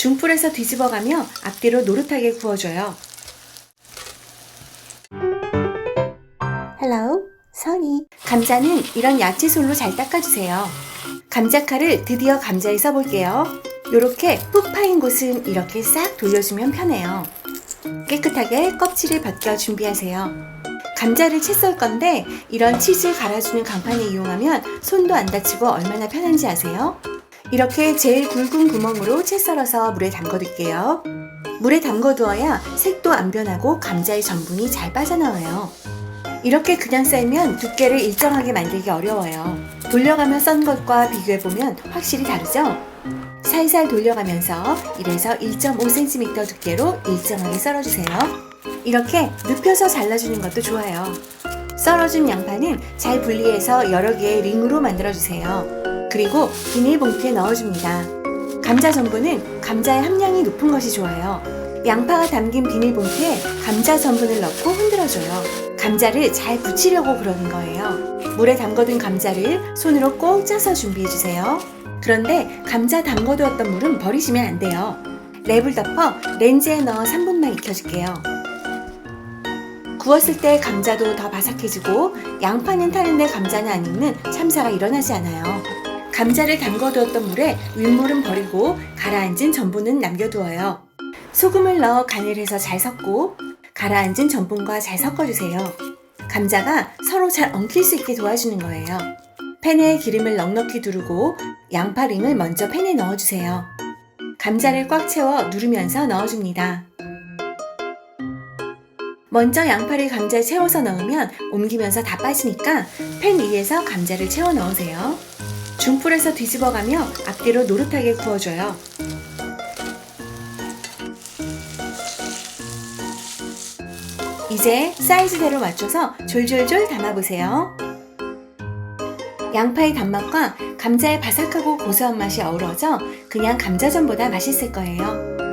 중불에서 뒤집어가며 앞뒤로 노릇하게 구워줘요. Hello, 선이. 감자는 이런 야채솔로 잘 닦아주세요. 감자칼을 드디어 감자에 써볼게요. 요렇게 푹 파인 곳은 이렇게 싹 돌려주면 편해요. 깨끗하게 껍질을 벗겨 준비하세요. 감자를 채 썰 건데 이런 치즈 갈아주는 강판을 이용하면 손도 안 다치고 얼마나 편한지 아세요? 이렇게 제일 굵은 구멍으로 채 썰어서 물에 담궈둘게요. 물에 담궈두어야 색도 안 변하고 감자의 전분이 잘 빠져나와요. 이렇게 그냥 썰면 두께를 일정하게 만들기 어려워요. 돌려가며 썬 것과 비교해보면 확실히 다르죠? 살살 돌려가면서 1에서 1.5cm 두께로 일정하게 썰어주세요. 이렇게 눕혀서 잘라주는 것도 좋아요. 썰어준 양파는 잘 분리해서 여러 개의 링으로 만들어주세요. 그리고 비닐봉투에 넣어줍니다. 감자 전분은 감자의 함량이 높은 것이 좋아요. 양파가 담긴 비닐봉투에 감자 전분을 넣고 흔들어줘요. 감자를 잘 붙이려고 그러는 거예요. 물에 담궈둔 감자를 손으로 꼭 짜서 준비해주세요. 그런데 감자 담궈두었던 물은 버리시면 안 돼요. 랩을 덮어 렌즈에 넣어 3분만 익혀줄게요. 구웠을 때 감자도 더 바삭해지고 양파는 타는데 감자는 안 익는 참사가 일어나지 않아요. 감자를 담궈두었던 물에 윗물은 버리고 가라앉은 전분은 남겨두어요. 소금을 넣어 간을 해서 잘 섞고 가라앉은 전분과 잘 섞어주세요. 감자가 서로 잘 엉킬 수 있게 도와주는 거예요. 팬에 기름을 넉넉히 두르고 양파링을 먼저 팬에 넣어주세요. 감자를 꽉 채워 누르면서 넣어줍니다. 먼저 양파를 감자에 채워서 넣으면 옮기면서 다 빠지니까 팬 위에서 감자를 채워 넣으세요. 중불에서 뒤집어가며 앞뒤로 노릇하게 구워줘요. 이제 사이즈대로 맞춰서 졸졸졸 담아보세요. 양파의 단맛과 감자의 바삭하고 고소한 맛이 어우러져 그냥 감자전보다 맛있을 거예요.